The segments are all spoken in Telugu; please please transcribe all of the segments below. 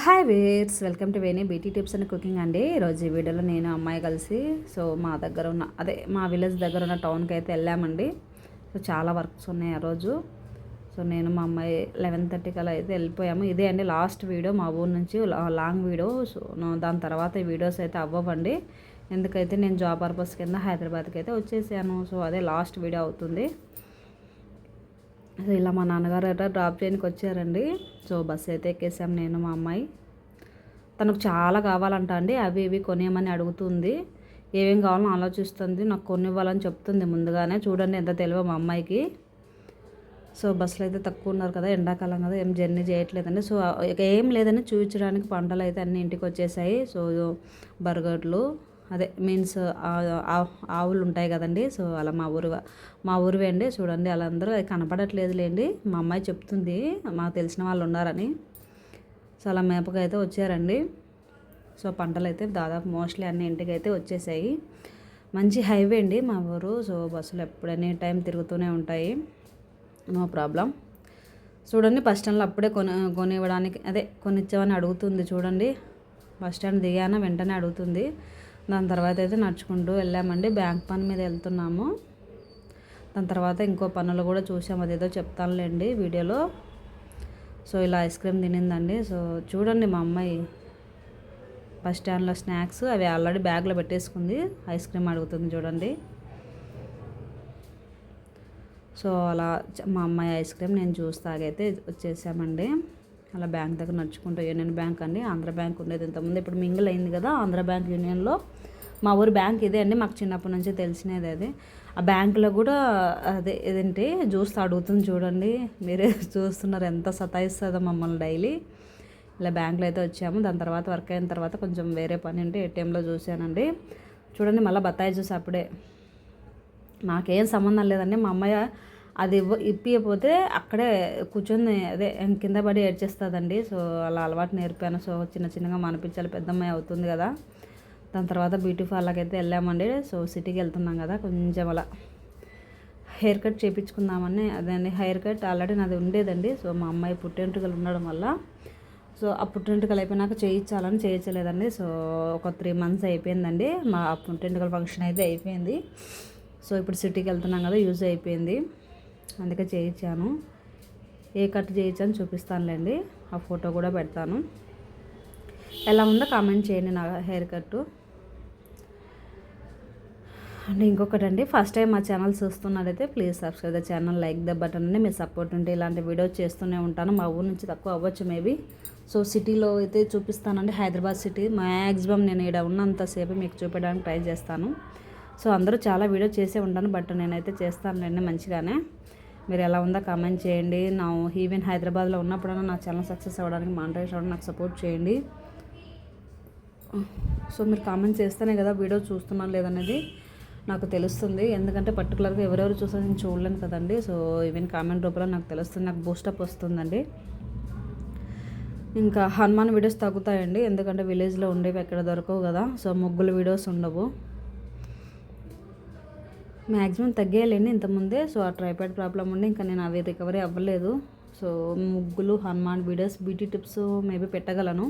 Hi viewers welcome to Veni beauty tips and cooking అండి. ఈరోజు ఈ వీడియోలో నేను అమ్మాయి కలిసి సో మా దగ్గర ఉన్న అదే మా విలేజ్ దగ్గర ఉన్న టౌన్కి అయితే వెళ్ళామండి. సో చాలా వర్క్స్ ఉన్నాయి ఆ రోజు. సో నేను మా అమ్మాయి లెవెన్ థర్టీకి అలా అయితే వెళ్ళిపోయాము. ఇదే అండి లాస్ట్ వీడియో మా ఊరు నుంచి లా- లాంగ్ వీడియో సో దాని తర్వాత వీడియోస్ అయితే అవ్వవండి. ఎందుకైతే నేను జాబ్ పర్పస్ కింద హైదరాబాద్కి అయితే వచ్చేసాను. సో అదే లాస్ట్ వీడియో అవుతుంది. సో ఇలా మా నాన్నగారు అయితే డ్రాప్ చేయడానికి వచ్చారండి. సో బస్ అయితే ఎక్కేసాం నేను మా అమ్మాయి. తనకు చాలా కావాలంట అండి అవి ఇవి కొనేయమని అడుగుతుంది. ఏమేం కావాలని ఆలోచిస్తుంది నాకు కొనివ్వాలని చెప్తుంది ముందుగానే. చూడండి ఎంత తెలివో మా అమ్మాయికి. సో బస్సులు అయితే తక్కువ ఉన్నారు కదా ఎండాకాలం కదా ఏం జర్నీ చేయట్లేదండి. సో ఏం లేదని చూపించడానికి పంటలు అయితే అన్ని ఇంటికి వచ్చేసాయి. సో బర్గర్లు అదే మీన్స్ ఆవులు ఉంటాయి కదండి. సో అలా మా ఊరు మా ఊరివే అండి చూడండి వాళ్ళందరూ అది కనపడట్లేదు లేండి మా అమ్మాయి చెప్తుంది మాకు తెలిసిన వాళ్ళు ఉన్నారని. సో అలా మేపకైతే వచ్చారండి. సో పంటలు అయితే దాదాపు మోస్ట్లీ అన్ని ఇంటికి అయితే వచ్చేసాయి. మంచి హైవే అండి మా ఊరు. సో బస్సులు ఎప్పుడు ఎనీ టైం తిరుగుతూనే ఉంటాయి. No problem. చూడండి బస్ స్టాండ్లో అప్పుడే కొని కొనివ్వడానికి అదే కొనిచ్చామని అడుగుతుంది చూడండి. బస్ స్టాండ్ దిగాన వెంటనే అడుగుతుంది. దాని తర్వాత అయితే నడుచుకుంటూ వెళ్ళామండి. బ్యాంక్ పని మీద వెళ్తున్నాము. దాని తర్వాత ఇంకో పనులు కూడా చూసాము. అదేదో చెప్తానులేండి వీడియోలో. సో ఇలా ఐస్ క్రీమ్ తినిందండి. సో చూడండి మా అమ్మాయి బస్ స్టాండ్లో స్నాక్స్ అవి ఆల్రెడీ బ్యాగ్లో పెట్టేసుకుంది. ఐస్ క్రీమ్ అడుగుతుంది చూడండి. సో అలా మా అమ్మాయి ఐస్ క్రీమ్ నేను జ్యూస్ తాగైతే వచ్చేసామండి. అలా బ్యాంక్ దగ్గర నడుచుకుంటూ యూనియన్ బ్యాంక్ అండి ఆంధ్ర బ్యాంక్ ఉండేది ఇంతకుముందు. ఇప్పుడు మింగిల్ అయింది కదా ఆంధ్ర బ్యాంక్ యూనియన్లో మా ఊరు బ్యాంక్ ఇదే అండి మాకు చిన్నప్పటి నుంచి తెలిసినది అది. ఆ బ్యాంకులో కూడా అదే ఏదంటే జ్యూస్ అడుగుతుంది చూడండి మీరే చూస్తున్నారు ఎంత సతాయిస్తుందో మమ్మల్ని డైలీ. ఇలా బ్యాంకులో అయితే వచ్చాము దాని తర్వాత వర్క్ అయిన తర్వాత కొంచెం వేరే పని ఉంటే ఏటీఎంలో చూశానండి. చూడండి మళ్ళీ బత్తాయి జ్యూస్ అప్పుడే. నాకేం సంబంధం లేదండి మా అమ్మయ్య అది ఇవ్వ ఇప్పియపోతే అక్కడే కూర్చొని అదే కింద పడి ఏడ్చేస్తుందండి. సో అలా అలవాటు నేర్పాను. సో చిన్న చిన్నగా మనిపించాలి పెద్దమ్మాయి అవుతుంది కదా. దాని తర్వాత బ్యూటీ పార్లర్కి అయితే వెళ్ళామండి. సో సిటీకి వెళ్తున్నాం కదా కొంచెం అలా. హెయిర్ కట్ చేయించుకుందామని అదండి హెయిర్ కట్ ఆల్రెడీ నాది ఉండేదండి. సో మా అమ్మాయి పుట్టెంటుకలు ఉండడం వల్ల. సో ఆ పుట్టెంటుకలు అయిపోయినాక చేయించాలని చేయించలేదండి. సో ఒక త్రీ మంత్స్ అయిపోయిందండి. మా పుట్టెంటుకల ఫంక్షన్ అయితే అయిపోయింది. సో ఇప్పుడు సిటీకి వెళ్తున్నాం కదా యూజ్ అయిపోయింది. అందుకే చేయించాను. ఏ కట్ చేయించాను చూపిస్తానులేండి. ఆ ఫోటో కూడా పెడతాను. ఎలా ఉందో కామెంట్ చేయండి నా హెయిర్ కట్టు అండ్ ఇంకొకటి అండి ఫస్ట్ టైం మా channel చూస్తున్నారైతే please subscribe the channel like the button అండి. మీ సపోర్ట్ ఉంటే ఇలాంటి వీడియోస్ చేస్తూనే ఉంటాను. మా ఊరు నుంచి తక్కువ అవ్వచ్చు మేబీ. సో సిటీలో అయితే చూపిస్తానండి హైదరాబాద్ సిటీ. మ్యాక్సిమం నేను ఇక్కడ ఉన్నంతసేపు మీకు చూపించడానికి ట్రై చేస్తాను. సో అందరూ చాలా వీడియో చేసే ఉంటాను బట్ నేనైతే చేస్తానులేండి మంచిగానే. మీరు ఎలా ఉందో కామెంట్ చేయండి. నా ఈవెన్ హైదరాబాద్లో ఉన్నప్పుడైనా నా ఛానల్ సక్సెస్ అవ్వడానికి మానిటైజ్ అవ్వడానికి నాకు సపోర్ట్ చేయండి. సో మీరు కామెంట్ చేస్తేనే కదా వీడియో చూస్తున్నాను లేదనేది నాకు తెలుస్తుంది. ఎందుకంటే పర్టికులర్గా ఎవరెవరు చూసా నేను చూడలేను కదండి. సో ఈవెన్ కామెంట్ రూపంలో నాకు తెలుస్తుంది. నాకు బూస్టప్ వస్తుందండి. ఇంకా హనుమాన్ వీడియోస్ తగ్గుతాయండి ఎందుకంటే విలేజ్లో ఉండేవి ఎక్కడ దొరకవు కదా. సో ముగ్గుల వీడియోస్ ఉండవు. మ్యాక్సిమం తగ్గేయాలండి ఇంతకుముందే సో ఆ ట్రైపాడ్ ప్రాబ్లం ఉండి ఇంకా నేను అవి రికవరీ అవ్వలేదు. సో ముగ్గులు Hanuman videos beauty tips maybe పెట్టగలను.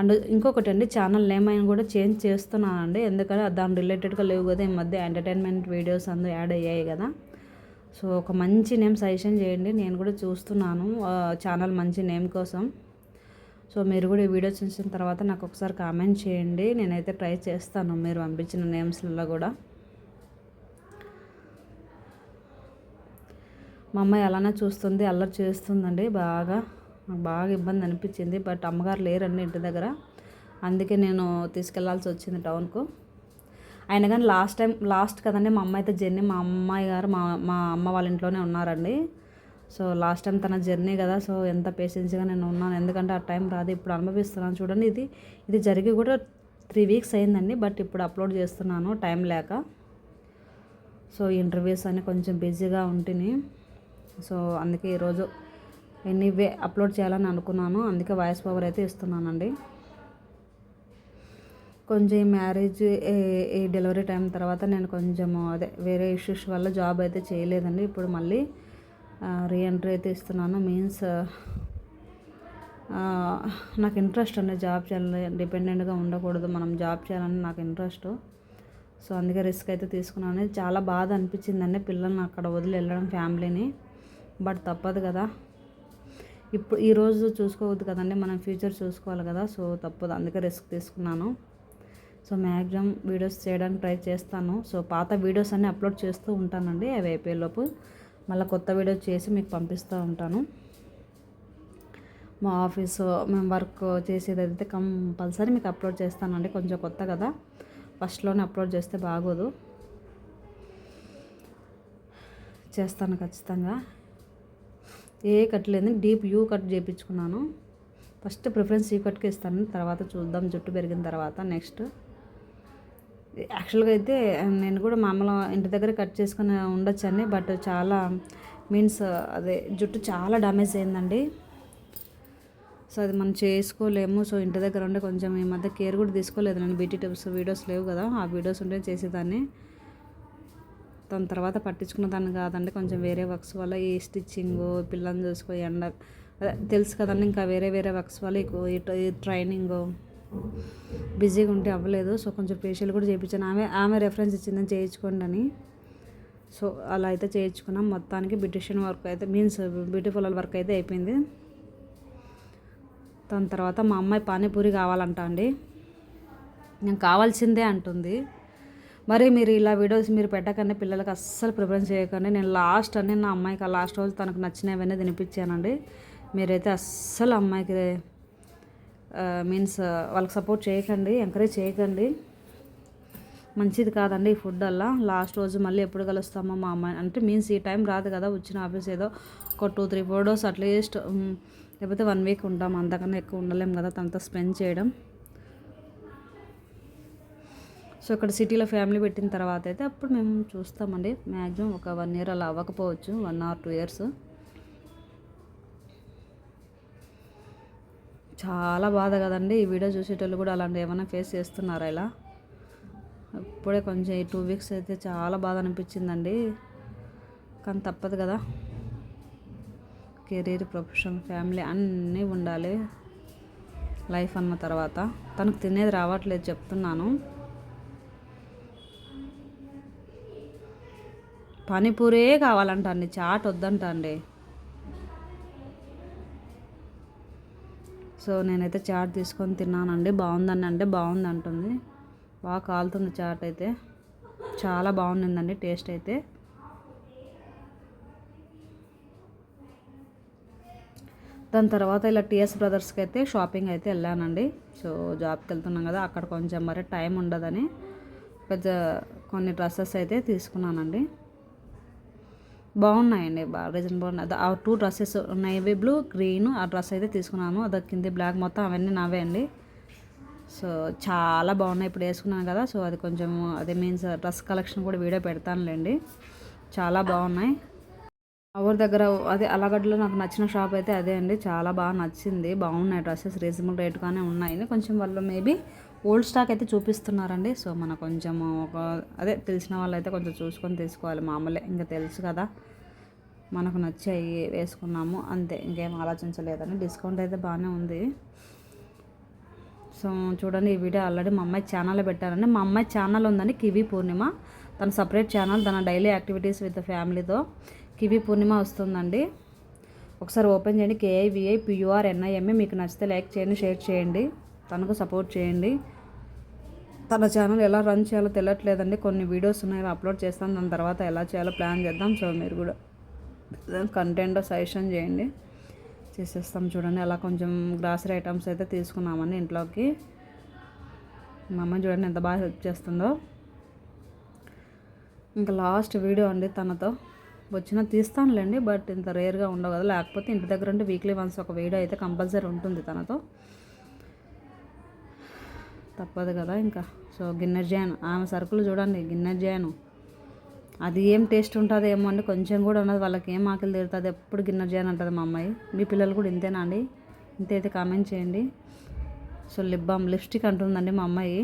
And ఇంకొకటి అండి ఛానల్ నేమ్ అయిన కూడా చేంజ్ చేస్తున్నానండి. ఎందుకంటే దాని రిలేటెడ్గా లేవు కదా ఈ మధ్య ఎంటర్టైన్మెంట్ వీడియోస్ అందరూ యాడ్ అయ్యాయి కదా. సో ఒక మంచి నేమ్ సజెషన్ చేయండి. నేను కూడా చూస్తున్నాను ఛానల్ మంచి నేమ్ కోసం. సో మీరు కూడా ఈ వీడియో చూసిన తర్వాత నాకు ఒకసారి కామెంట్ చేయండి. నేనైతే ట్రై చేస్తాను మీరు పంపించిన నేమ్స్లలో కూడా. మా అమ్మాయి అలానే చూస్తుంది అల్లరి చేస్తుందండి. బాగా బాగా ఇబ్బంది అనిపించింది. బట్ అమ్మగారు లేరండి ఇంటి దగ్గర. అందుకే నేను తీసుకెళ్ళాల్సి వచ్చింది టౌన్కు అయినా కానీ లాస్ట్ టైం లాస్ట్ కదండి మా అమ్మ అయితే జర్నీ మా అమ్మాయి గారు మా మా అమ్మ వాళ్ళ ఇంట్లోనే ఉన్నారండి. సో లాస్ట్ టైం తన జర్నీ కదా సో ఎంత పేషెన్స్గా నేను ఉన్నాను. ఎందుకంటే ఆ టైం రాదు ఇప్పుడు అనుభవిస్తున్నాను చూడండి. ఇది ఇది జరిగి కూడా త్రీ వీక్స్ అయిందండి బట్ ఇప్పుడు అప్లోడ్ చేస్తున్నాను టైం లేక. సో ఇంటర్వ్యూస్ అని కొంచెం బిజీగా ఉంటుంది సో అందుకే ఈరోజు ఎనీవే అప్లోడ్ చేయాలని అనుకున్నాను. అందుకే వాయిస్ పవర్ అయితే ఇస్తున్నానండి. కొంచెం ఈ మ్యారేజ్ ఈ డెలివరీ టైం తర్వాత నేను కొంచెం అదే వేరే ఇష్యూస్ వల్ల జాబ్ అయితే చేయలేదండి. ఇప్పుడు మళ్ళీ రీఎంట్రీ అయితే ఇస్తున్నాను. మీన్స్ నాకు ఇంట్రెస్ట్ అండి జాబ్ చేయాలి డిపెండెంట్గా ఉండకూడదు. మనం జాబ్ చేయాలని నాకు ఇంట్రెస్ట్. సో అందుకే రిస్క్ అయితే తీసుకున్నాను. చాలా బాధ అనిపించిందండి పిల్లల్ని అక్కడ వదిలి వెళ్ళడం ఫ్యామిలీని. బట్ తప్పదు కదా. ఇప్పుడు ఈరోజు చూసుకోవద్దు కదండి మనం ఫ్యూచర్ చూసుకోవాలి కదా సో తప్పదు. అందుకే రిస్క్ తీసుకున్నాను. సో మ్యాక్సిమం వీడియోస్ చేయడానికి ట్రై చేస్తాను. సో పాత వీడియోస్ అన్నీ అప్లోడ్ చేస్తూ ఉంటానండి అవి అయిపోయేలోపు మళ్ళీ కొత్త వీడియో చేసి మీకు పంపిస్తూ ఉంటాను. మా ఆఫీస్ మేము వర్క్ చేసేది అయితే కంపల్సరీ మీకు అప్లోడ్ చేస్తానండి కొంచెం కొత్త కదా. ఫస్ట్లోనే అప్లోడ్ చేస్తే బాగోదు. చేస్తాను ఖచ్చితంగా. ఏ కట్ లేదని డీప్ యూ కట్ చేయించుకున్నాను. ఫస్ట్ ప్రిఫరెన్స్ యూ కట్కి ఇస్తాను. తర్వాత చూద్దాం. జుట్టు పెరిగిన తర్వాత నెక్స్ట్. యాక్చువల్గా అయితే నేను కూడా మామూలు ఇంటి దగ్గర కట్ చేసుకుని ఉండొచ్చని బట్ చాలా మీన్స్ అదే జుట్టు చాలా డ్యామేజ్ అయిందండి. సో అది మనం చేసుకోలేము. సో ఇంటి దగ్గర ఉండే కొంచెం ఈ మధ్య కేర్ కూడా తీసుకోలేదు. నేను బీటీ టిప్స్ వీడియోస్ లేవు కదా. ఆ వీడియోస్ ఉంటే చేసేదాన్ని. దాని తర్వాత పట్టించుకున్న దాన్ని కాదండి. కొంచెం వేరే వర్క్స్ వల్ల ఈ స్టిచ్చింగ్ పిల్లల్ని చూసుకో ఎండ అదే తెలుసు కదండి ఇంకా వేరే వేరే వర్క్స్ వల్ల ఎక్కువ ఈ ఈ ట్రైనింగ్ బిజీగా ఉంటే అవ్వలేదు. సో కొంచెం ఫేషియల్ కూడా చేయించాను. ఆమె ఆమె రెఫరెన్స్ ఇచ్చిందని చేయించుకోండి అని. సో అలా అయితే చేయించుకున్నాం. మొత్తానికి బ్యూటిషియన్ వర్క్ అయితే మీన్స్ బ్యూటిఫుల్ వర్క్ అయితే అయిపోయింది. దాని తర్వాత మా అమ్మాయి పానీపూరి కావాలంట అండి. నేను కావాల్సిందే అంటుంది. మరి మీరు ఇలా వీడియోస్ మీరు పెట్టకనే పిల్లలకి అస్సలు ప్రిఫరెన్స్ చేయకండి. నేను లాస్ట్ అని నా అమ్మాయికి ఆ లాస్ట్ రోజు తనకు నచ్చినవన్నీ తినిపించానండి. మీరైతే అస్సలు అమ్మాయికి మీన్స్ వాళ్ళకి సపోర్ట్ చేయకండి ఎంకరేజ్ చేయకండి. మంచిది కాదండి ఈ ఫుడ్ అలా. లాస్ట్ రోజు మళ్ళీ ఎప్పుడు కలుస్తామో మా అమ్మాయి. అంటే మీన్స్ ఈ టైం రాదు కదా వచ్చిన ఆఫీస్ ఏదో ఒక two three four dose at least లేకపోతే వన్ వీక్ ఉంటాం అంతకన్నా ఎక్కువ ఉండలేం కదా తనతో స్పెండ్ చేయడం. సో ఇక్కడ సిటీలో ఫ్యామిలీ పెట్టిన తర్వాత అయితే అప్పుడు మేము చూస్తామండి. మ్యాక్సిమం ఒక వన్ ఇయర్ అలా అవ్వకపోవచ్చు. One or two years. చాలా బాధ కదండి. ఈ వీడియో చూసేటోళ్ళు కూడా అలాంటి ఏమైనా ఫేస్ చేస్తున్నారా ఇలా? ఇప్పుడే కొంచెం ఈ టూ వీక్స్ అయితే చాలా బాధ అనిపించిందండి. కానీ తప్పదు కదా. కెరీర్ ప్రొఫెషన్ ఫ్యామిలీ అన్నీ ఉండాలి. లైఫ్ అన్న తర్వాత. తనకు తినేది రావట్లేదు చెప్తున్నాను. పానీపూరే కావాలంట అండి చాట్ వద్దంట అండి సో నేనైతే చాట్ తీసుకొని తిన్నానండి. బాగుందని అంటే బాగుంది అంటుంది బాగా కాలుతుంది చాట్ అయితే. చాలా బాగుండిందండి టేస్ట్ అయితే. దాని తర్వాత ఇలా టీఎస్ బ్రదర్స్కి అయితే షాపింగ్ అయితే వెళ్ళానండి. సో జాబ్కి వెళ్తున్నాం కదా అక్కడ కొంచెం మరి టైం ఉండదని పెద్ద కొన్ని డ్రెస్సెస్ అయితే తీసుకున్నానండి. బాగున్నాయండి బాగా రీజనబుల్ అది ఆ two dresses navy blue green ఆ డ్రెస్ అయితే తీసుకున్నాను అది కింది బ్లాక్ మొత్తం అవన్నీ నావే అండి. సో చాలా బాగున్నాయి. ఇప్పుడు వేసుకున్నాను కదా సో అది కొంచెం అదే మీన్స్ డ్రెస్ కలెక్షన్ కూడా వీడియో పెడతానులేండి. చాలా బాగున్నాయి. ఎవరి దగ్గర అదే అలగడ్డలో నాకు నచ్చిన షాప్ అయితే అదే అండి. చాలా బాగా నచ్చింది. బాగున్నాయి డ్రెస్సెస్ రీజనబుల్ రేట్గానే ఉన్నాయి కొంచెం వాళ్ళు మేబీ ఓల్డ్ స్టాక్ అయితే చూపిస్తున్నారండి. సో మన కొంచెం ఒక అదే తెలిసిన వాళ్ళు అయితే కొంచెం చూసుకొని తీసుకోవాలి. మామూలే ఇంకా తెలుసు కదా. మనకు నచ్చాయి వేసుకున్నాము అంతే. ఇంకేం ఆలోచించలేదని డిస్కౌంట్ అయితే బాగానే ఉంది. సో చూడండి ఈ వీడియో ఆల్రెడీ మా అమ్మాయి ఛానల్లో పెట్టారండి. మా అమ్మాయి ఛానల్ ఉందండి కివి పూర్ణిమ. తన సపరేట్ ఛానల్ తన డైలీ యాక్టివిటీస్ విత్ ఫ్యామిలీతో కివి పూర్ణిమ వస్తుందండి. ఒకసారి ఓపెన్ చేయండి. కేఐవిఐ పియూఆర్ ఎన్ఐఎంఏ మీకు నచ్చితే లైక్ చేయండి షేర్ చేయండి. తనకు సపోర్ట్ చేయండి. తన ఛానల్ ఎలా రన్ చేయాలో తెలియట్లేదండి కొన్ని వీడియోస్ ఉన్నాయి అప్లోడ్ చేస్తాను. దాని తర్వాత ఎలా చేయాలో ప్లాన్ చేద్దాం. సో మీరు కూడా కంటెంట్ సజెషన్ చేయండి. చేసేస్తాం చూడండి. అలా కొంచెం గ్రాసరీ ఐటమ్స్ అయితే తీసుకున్నామండి ఇంట్లోకి. మా అమ్మ చూడండి ఎంత బాగా హెల్ప్ చేస్తుందో. ఇంకా లాస్ట్ వీడియో అండి తనతో. వచ్చినా తీస్తానులేండి బట్ ఇంత రేర్గా ఉండవు కదా. లేకపోతే ఇంటి దగ్గర ఉంటే వీక్లీ వన్స్ ఒక వీడియో అయితే కంపల్సరీ ఉంటుంది తనతో. తప్పదు కదా ఇంకా. సో గిన్నెర్ జాన్ ఆమె సరుకులు చూడండి. గిన్నెర్ జాను అది ఏం టేస్ట్ ఉంటుంది ఏమో అండి కొంచెం కూడా ఉన్నది. వాళ్ళకి ఏం ఆకలి తీరుతుంది? ఎప్పుడు గిన్నెర్ చేయాలని అంటుంది మా అమ్మాయి. మీ పిల్లలు కూడా ఇంతేనా అండి? ఇంతే అయితే కామెంట్ చేయండి. సో లిప్ బామ్ లిప్స్టిక్ అంటుందండి మా అమ్మాయి.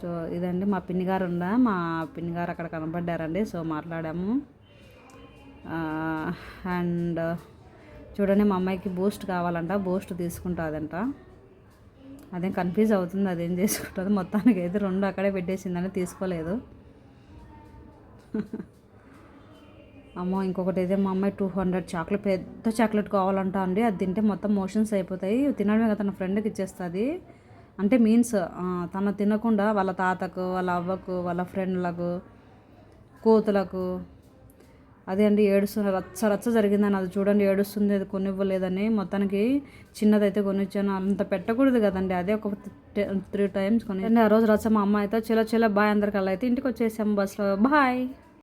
సో ఇదండి మా పిన్ని గారు ఉందా? మా పిన్ని గారు అక్కడ కనపడ్డారండి సో మాట్లాడాము. అండ్ చూడండి మా అమ్మాయికి బూస్ట్ కావాలంట. బూస్ట్ తీసుకుంటుందంట. అదేం కన్ఫ్యూజ్ అవుతుంది అదేం చేసుకుంటుంది. మొత్తానికి అయితే రెండు అక్కడే పెట్టేసిందని తీసుకోలేదు. అమ్మో ఇంకొకటి అయితే మా అమ్మాయి టూ హండ్రెడ్ చాక్లెట్ పెద్ద చాక్లెట్ కావాలంట అండి. అది తింటే మొత్తం మోషన్స్ అయిపోతాయి. తినడమే కదా తన ఫ్రెండ్కి ఇచ్చేస్తుంది. అంటే మీన్స్ తను తినకుండా వాళ్ళ తాతకు వాళ్ళ అవ్వకు వాళ్ళ ఫ్రెండ్లకు కోతులకు అదే అండి ఏడుస్తుంది రచ్చ రచ్చ జరిగిందని అది చూడండి ఏడుస్తుంది అది కొనివ్వలేదని. మొత్తానికి చిన్నదైతే కొనిచ్చాను అంత పెట్టకూడదు కదండి అదే ఒక త్రీ టైమ్స్ కొని ఆ రోజు రచ్చ మా అమ్మ అయితే చిల చిల బాయ్ అందరికల్లా అయితే ఇంటికి వచ్చేసాము బస్సులో. బాయ్.